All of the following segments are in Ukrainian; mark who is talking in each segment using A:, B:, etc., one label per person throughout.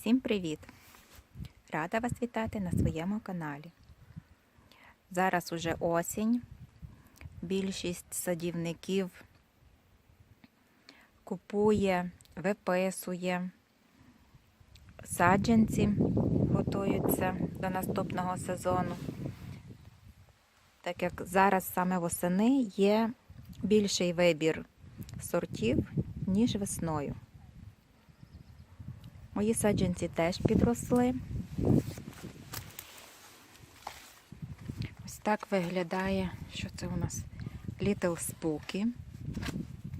A: Всім привіт! Рада вас вітати на своєму каналі. Зараз уже осінь. Більшість садівників купує, виписує саджанці, готуються до наступного сезону. Так як зараз саме восени є більший вибір сортів, ніж весною. Мої саджанці теж підросли. Ось так виглядає, що це у нас Little Spooky.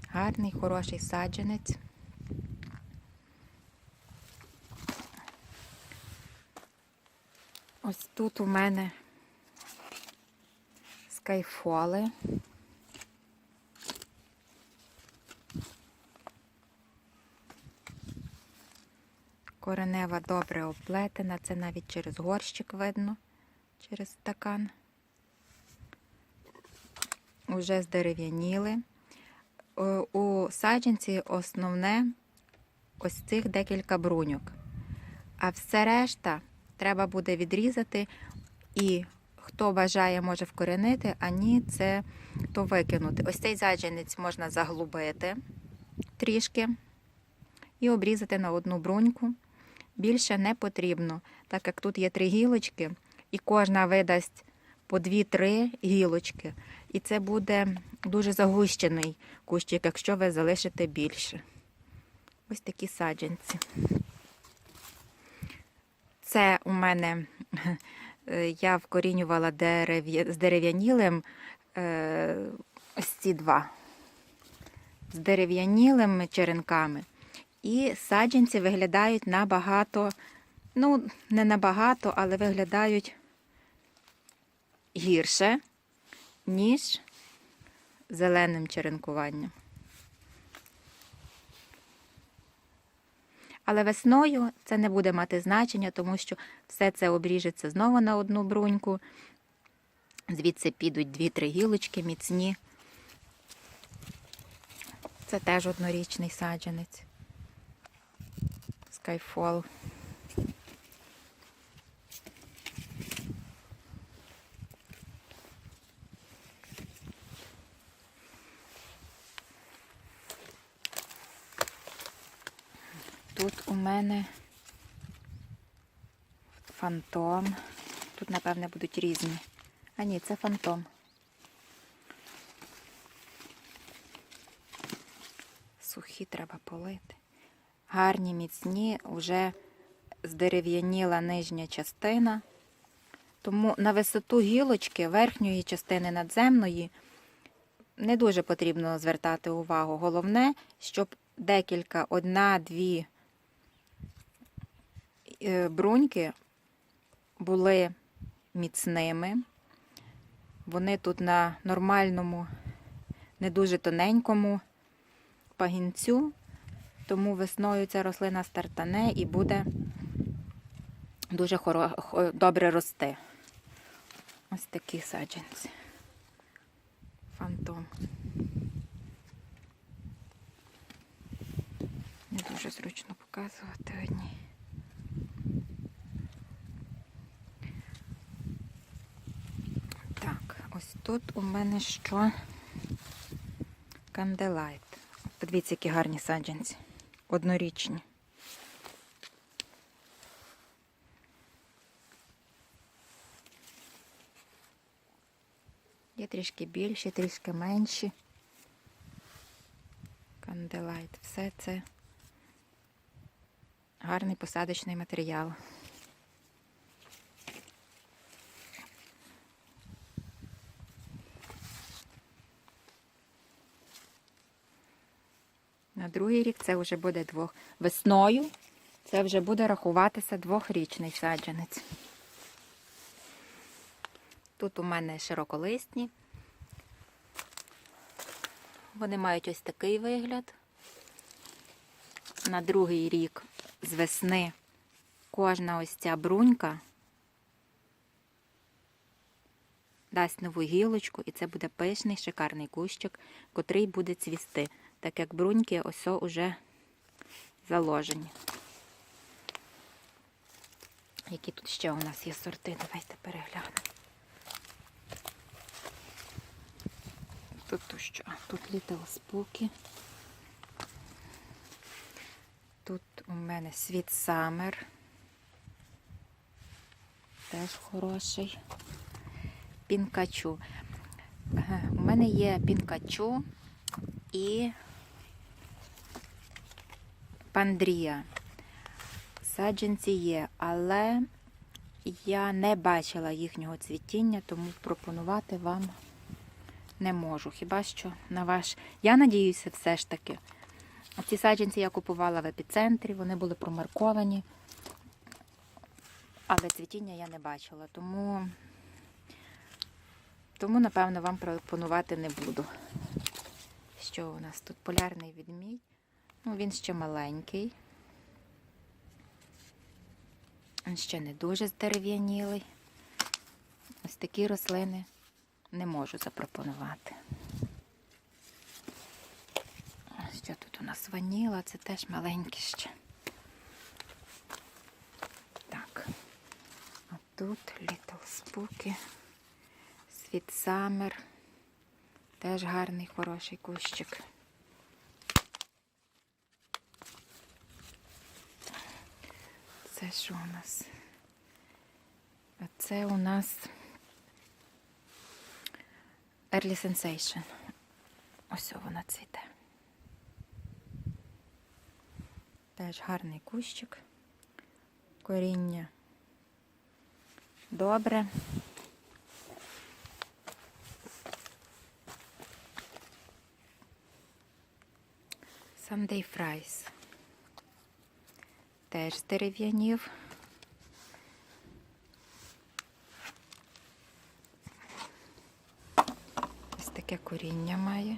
A: Гарний, хороший саджанець. Ось тут у мене скайфоли. Коренева добре оплетена, це навіть через горщик видно, через стакан. Уже здерев'яніли. У саджанці основне ось цих декілька бруньок. А все решта треба буде відрізати і хто бажає, може вкоренити, а ні, це то викинути. Ось цей саджанець можна заглубити трішки і обрізати на одну бруньку. Більше не потрібно, так як тут є три гілочки, і кожна видасть по дві-три гілочки. І це буде дуже загущений кущик, якщо ви залишите більше. Ось такі саджанці. Це у мене я вкорінювала дерев... з дерев'янілим е, ось ці два. З дерев'янілими черенками. І саджанці виглядають набагато, ну, не набагато, але виглядають гірше, ніж зеленим черенкуванням. Але весною це не буде мати значення, тому що все це обріжеться знову на одну бруньку. Звідси підуть дві-три гілочки міцні. Це теж однорічний саджанець. Skyfall. Тут у мене фантом. Тут, напевне, будуть різні. А ні, це фантом. Сухі треба полити гарні, міцні, вже здерев'яніла нижня частина. Тому на висоту гілочки верхньої частини надземної не дуже потрібно звертати увагу. Головне, щоб декілька, одна-дві е, бруньки були міцними. Вони тут на нормальному, не дуже тоненькому пагінцю. Тому весною ця рослина стартане і буде дуже хоро... добре рости. Ось такі саджанці. Фантом. Не дуже зручно показувати одні. Так, ось тут у мене що? Канделайт. Подивіться, які гарні саджанці однорічні. Є трішки більші, трішки менші. Канделайт. Все це гарний посадочний матеріал. На другий рік це вже буде двох. Весною це вже буде рахуватися двохрічний саджанець. Тут у мене широколисні. Вони мають ось такий вигляд. На другий рік з весни кожна ось ця брунька дасть нову гілочку, і це буде пишний, шикарний кущик, котрий буде цвісти так як бруньки ось уже заложені. Які тут ще у нас є сорти? Давайте переглянемо. Тут що? Тут Little Spooky. Тут у мене Sweet Summer. Теж хороший. Пінкачу. У мене є пінкачу і пандрія. Саджанці є, але я не бачила їхнього цвітіння, тому пропонувати вам не можу. Хіба що на ваш. Я надіюся, все ж таки. Ці саджанці я купувала в епіцентрі, вони були промарковані, але цвітіння я не бачила, тому, тому напевно, вам пропонувати не буду. Що у нас тут? Полярний відмідь. Ну, він ще маленький. Він ще не дуже здерев'янілий. Ось такі рослини не можу запропонувати. Що тут у нас ваніла? Це теж маленьке ще. Так. А тут Little Spooky, Sweet Summer. Теж гарний, хороший кущик. Це що у нас? А це у нас Early Sensation. Ось вона цвіте. Теж гарний кущик. Коріння добре. Sunday Fries. Теж з дерев'янів. Ось таке коріння має.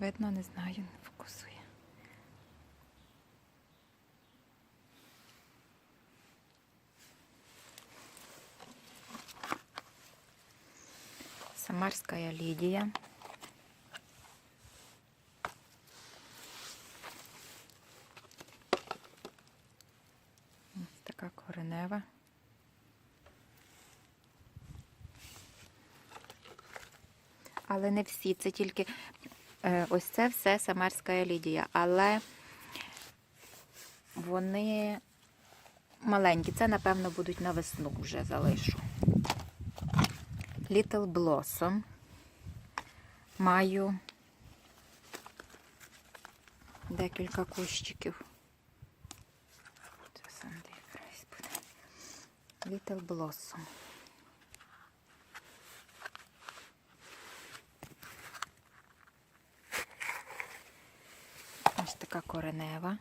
A: Видно, не знаю, не фокусує. Самарская Лідія. Ось така коренева. Але не всі, це тільки е, ось це все Самарська Лідія. Але вони маленькі. Це, напевно, будуть на весну вже залишу. Little Blossom. Маю декілька кущиків. Це Sunday Fries буде. Little Blossom. Ось така коренева.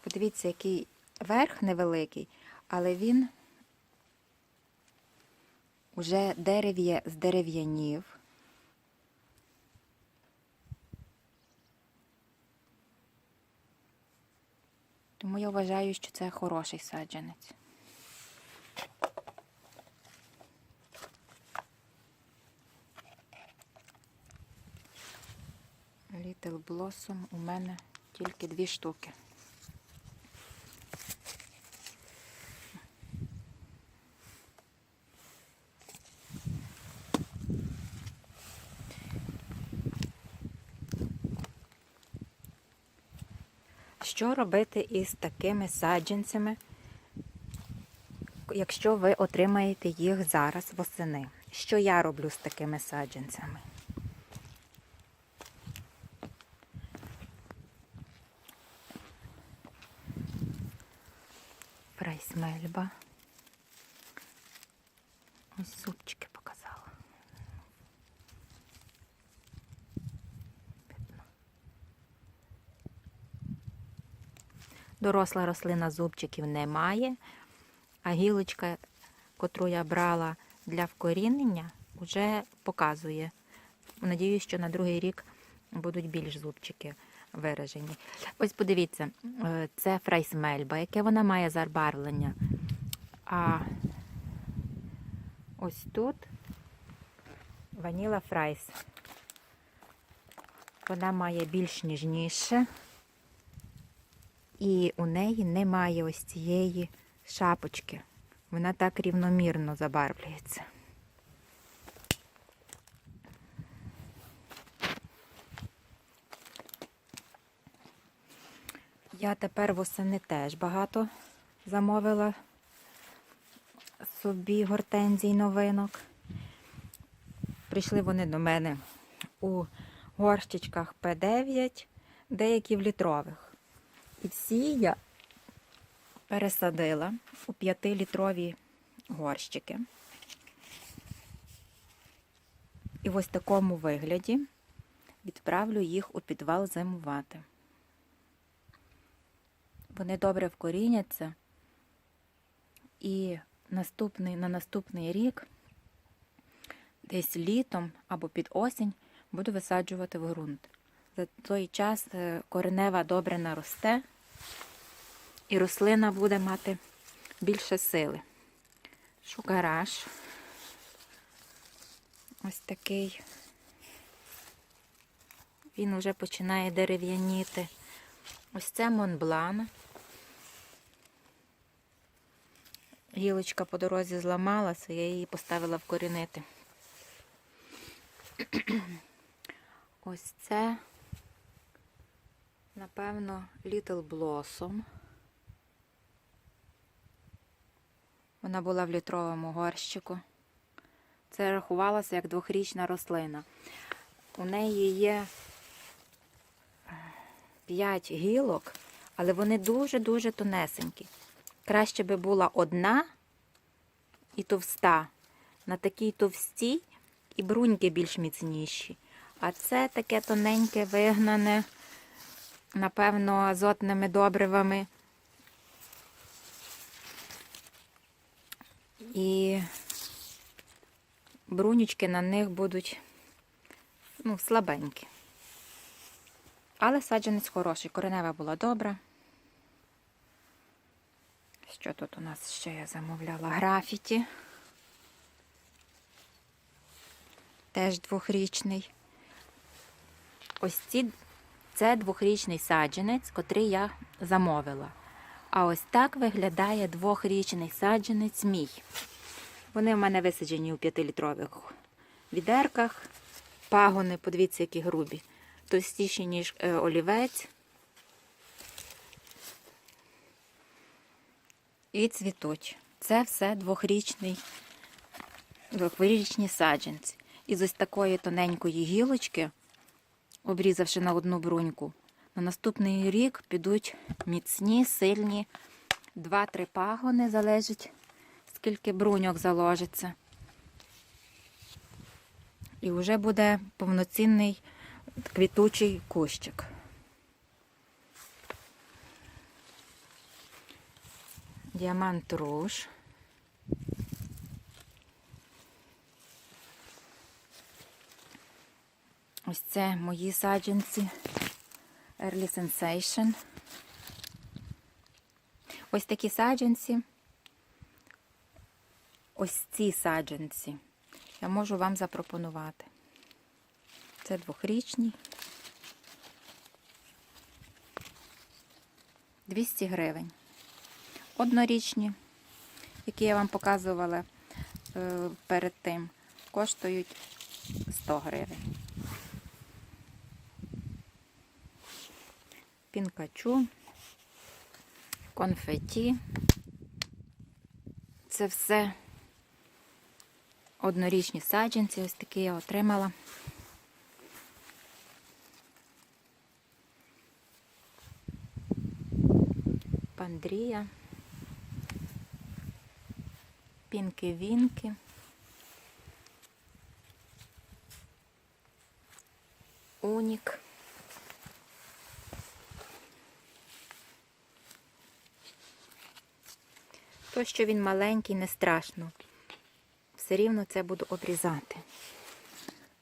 A: Подивіться, який верх невеликий, але він уже дерев'я з дерев'янів. Тому я вважаю, що це хороший саджанець. Little Blossom у мене тільки дві штуки. Що робити із такими саджанцями, якщо ви отримаєте їх зараз восени? Що я роблю з такими саджанцями? Прайсмельба. Ось супчики показала. Доросла рослина зубчиків не має, а гілочка, котру я брала для вкорінення, вже показує. Надіюсь, що на другий рік будуть більш зубчики виражені. Ось подивіться, е, це фрейсмельба, яке вона має забарвлення. А ось тут ваніла фрайс. Вона має більш ніжніше. І у неї немає ось цієї шапочки. Вона так рівномірно забарвлюється. Я тепер восени теж багато замовила собі гортензій новинок. Прийшли вони до мене у горщичках П9, деякі в літрових. І всі я пересадила у 5-літрові горщики. І в ось такому вигляді відправлю їх у підвал зимувати. Вони добре вкоріняться і наступний, на наступний рік, десь літом або під осінь, буду висаджувати в ґрунт. За той час е, коренева добре наросте, і рослина буде мати більше сили. Шугараж. Ось такий. Він вже починає дерев'яніти. Ось це Монблан. Гілочка по дорозі зламалася, я її поставила вкорінити. Ось це, напевно, Little Blossom. Вона була в літровому горщику. Це рахувалося як двохрічна рослина. У неї є 5 гілок, але вони дуже-дуже тонесенькі. Краще би була одна і товста. На такій товстій і бруньки більш міцніші. А це таке тоненьке, вигнане, напевно, азотними добривами. І брунючки на них будуть ну, слабенькі. Але саджанець хороший. Коренева була добра. Що тут у нас ще я замовляла? Графіті. Теж двохрічний. Ось ці, це двохрічний саджанець, котрий я замовила. А ось так виглядає двохрічний саджанець мій. Вони в мене висаджені у 5-літрових відерках. Пагони, подивіться, які грубі. Товстіші, ніж е, олівець. І цвітуть. Це все двохрічний, двохрічні саджанці. І з ось такої тоненької гілочки, обрізавши на одну бруньку, на наступний рік підуть міцні, сильні, два-три пагони залежить, скільки бруньок заложиться. І вже буде повноцінний квітучий кущик. Діамант руж. Ось це мої саджанці Early Sensation. Ось такі саджанці. Ось ці саджанці я можу вам запропонувати. Це двохрічні. 200 гривень. Однорічні, які я вам показувала е, перед тим, коштують 100 гривень. Пінкачу, конфеті. Це все однорічні саджанці, ось такі я отримала. Пандрія, пінки-вінки. Унік. То, що він маленький, не страшно. Все рівно це буду обрізати.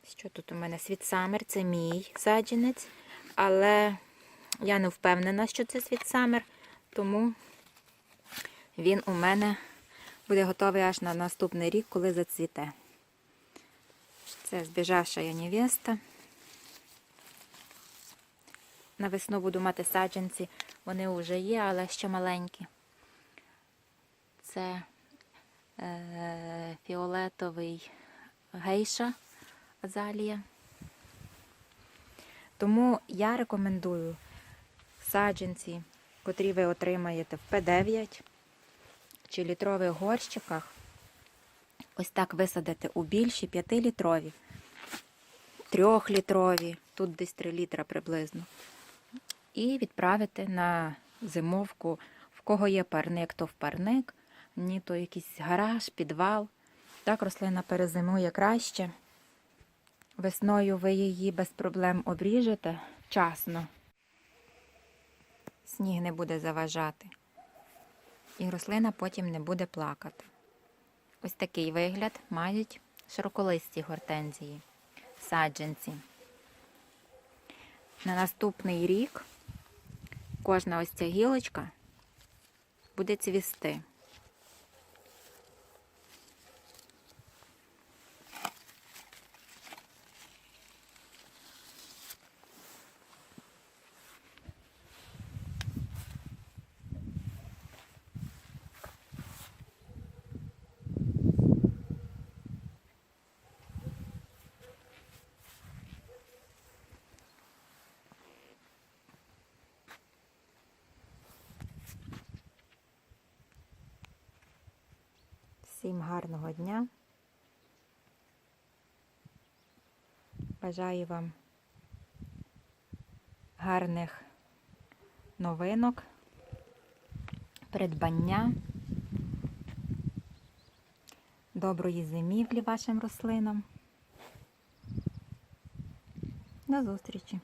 A: Що тут у мене? Світсамер, це мій саджанець, але я не впевнена, що це світсамер, тому він у мене буде готовий аж на наступний рік, коли зацвіте. Це збіжавша невеста. На весну буду мати саджанці. Вони вже є, але ще маленькі. це е, фіолетовий гейша азалія. Тому я рекомендую саджанці, котрі ви отримаєте в П9 чи літрових горщиках, ось так висадити у більші 5-літрові, 3-літрові, тут десь 3 літра приблизно. І відправити на зимовку, в кого є парник, то в парник, ні, то якийсь гараж, підвал. Так рослина перезимує краще. Весною ви її без проблем обріжете вчасно. Сніг не буде заважати. І рослина потім не буде плакати. Ось такий вигляд мають широколисті гортензії, саджанці. На наступний рік кожна ось ця гілочка буде цвісти. Всім гарного дня. Бажаю вам гарних новинок, придбання, доброї зимівлі вашим рослинам. До зустрічі!